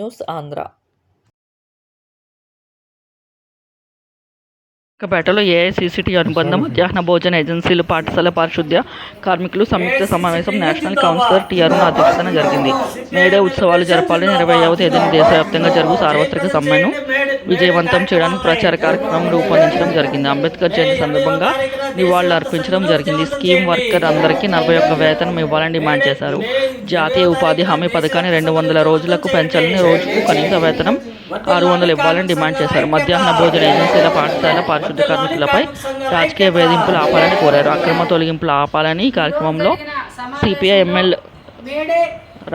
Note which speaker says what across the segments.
Speaker 1: News Andhra
Speaker 2: విశాఖపేటలో ఏఐసీసీటీ అనుబంధ మధ్యాహ్న భోజన ఏజెన్సీలు పాఠశాల పారిశుద్ధ్య కార్మికులు సంయుక్త సమావేశం నేషనల్ కౌన్సిలర్ టీఆర్ను అధ్యక్షతన జరిగింది. మేడే ఉత్సవాలు జరపాలని ఇరవైవ తేదీన దేశవ్యాప్తంగా జరుగు సార్వత్రిక సమ్మెను విజయవంతం చేయడానికి ప్రచార కార్యక్రమం రూపొందించడం జరిగింది. అంబేద్కర్ జయంతి సందర్భంగా నివాళులు అర్పించడం జరిగింది. స్కీమ్ వర్కర్ అందరికీ నలభై ఒక్క వేతనం ఇవ్వాలని డిమాండ్ చేశారు. జాతీయ ఉపాధి హామీ పథకాన్ని రెండు వందల రోజులకు పెంచాలని రోజుకు కనీస వేతనం ఆరు వందలు ఇవ్వాలని డిమాండ్ చేశారు. మధ్యాహ్న భోజన ఏజెన్సీల పాఠశాల పారిశుద్ధ్య కార్మికులపై రాజకీయ వేధింపులు ఆపాలని కోరారు. అక్రమ తొలగింపులు ఆపాలని ఈ కార్యక్రమంలో సిపిఐ ఎమ్మెల్యే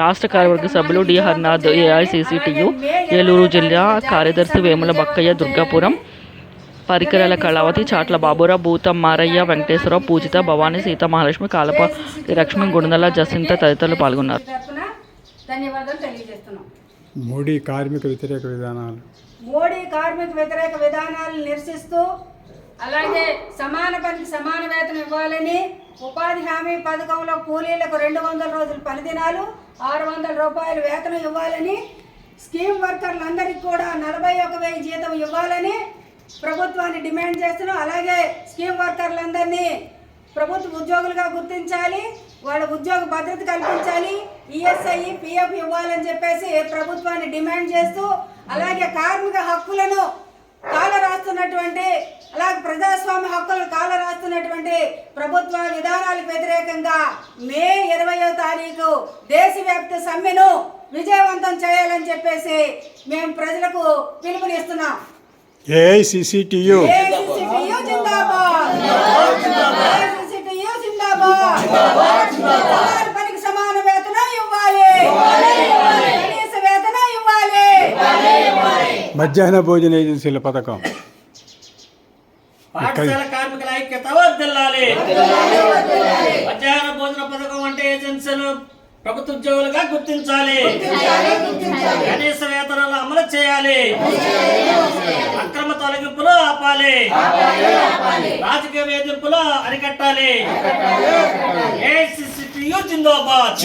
Speaker 2: రాష్ట్ర కార్యవర్గ సభ్యులు డి. హర్నాథ్ ఏఐసిసిటియు ఏలూరు జిల్లా కార్యదర్శి వేముల బక్కయ్య దుర్గాపురం పరికరాల కళావతి చాట్ల బాబురావు భూతం మారయ్య వెంకటేశ్వరరావు పూజిత భవానీ సీత మహాలక్ష్మి కాలప లక్ష్మి గుండెల జసింత తదితరులు పాల్గొన్నారు.
Speaker 3: ధన్యవాదాలు తెలియజేస్తున్నాం.
Speaker 4: మోడీ కార్మిక వ్యతిరేక విధానాలు.
Speaker 3: మోడీ కార్మిక వ్యతిరేక విధానాలను నిరసిస్తూ అలాగే సమాన పనికి సమాన వేతనం ఇవ్వాలని ఉపాధి హామీ పథకంలో కూలీలకు రెండు వందల రోజుల పనిదినాలు ఆరు వందల రూపాయలు వేతనం ఇవ్వాలని స్కీమ్ వర్కర్లందరికీ కూడా నలభై ఒక వెయ్యి జీతం ఇవ్వాలని ప్రభుత్వాన్ని డిమాండ్ చేస్తున్నాం. అలాగే స్కీమ్ వర్కర్లందరినీ ప్రభుత్వ ఉద్యోగులుగా గుర్తించాలి వాళ్ళ ఉద్యోగ భద్రత కల్పించాలి ఈఎస్ఐ పిఎఫ్ ఇవ్వాలని చెప్పేసి ప్రభుత్వాన్ని డిమాండ్ చేస్తూ అలాగే కార్మిక హక్కులను కాల రాస్తున్నటువంటి అలాగే ప్రజాస్వామ్య హక్కులను కాల రాస్తున్నటువంటి ప్రభుత్వ విధానాలకు వ్యతిరేకంగా మే ఇరవయో తారీఖు దేశవ్యాప్త సమ్మెను విజయవంతం చేయాలని చెప్పేసి మేము ప్రజలకు పిలుపునిస్తున్నాం.
Speaker 4: ఏఐసిసిటియు
Speaker 3: ఏఐసిసిటియు జిందాబాద్ ఏఐసిసిటియు జిందాబాద్ సమాన పనికి సమాన వేతనం ఇవ్వాలి కనీస వేతనం ఇవ్వాలి
Speaker 4: మధ్యాహ్న భోజన ఏజెన్సీల పథకం.
Speaker 5: పాఠశాల కార్మికుల ఐక్యత వర్ధిల్లాలి. మధ్యాహ్న భోజన పథకం అంటే ఏజెన్సీలు ప్రభుత్వ ఉద్యోగులుగా గుర్తించాలి. కనీస వేతనాలు అమలు చేయాలి. అక్రమ తొలగింపులు ఆపాలి. రాజకీయ వేధింపులు అరికట్టాలి. ఏఐసిసిటియు జిందాబాద్.